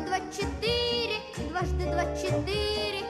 дважды два четыре, дважды два четыре.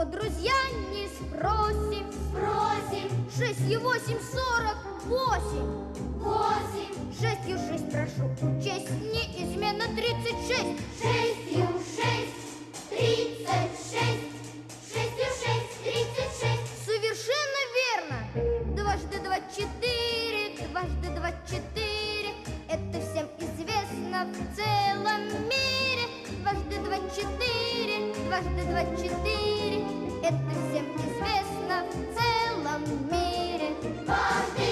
сколько друзья не спросим, спросим. Шесть и восемь сорок восемь, восемь. Шестью шесть прошу учесть, неизменно тридцать шесть. Шестью шесть, тридцать шесть. Шестью шесть, тридцать шесть. Совершенно верно. Дважды два четыре, дважды два четыре. Это всем известно в целом мире. Дважды два четыре, дважды два четыре. Bombay.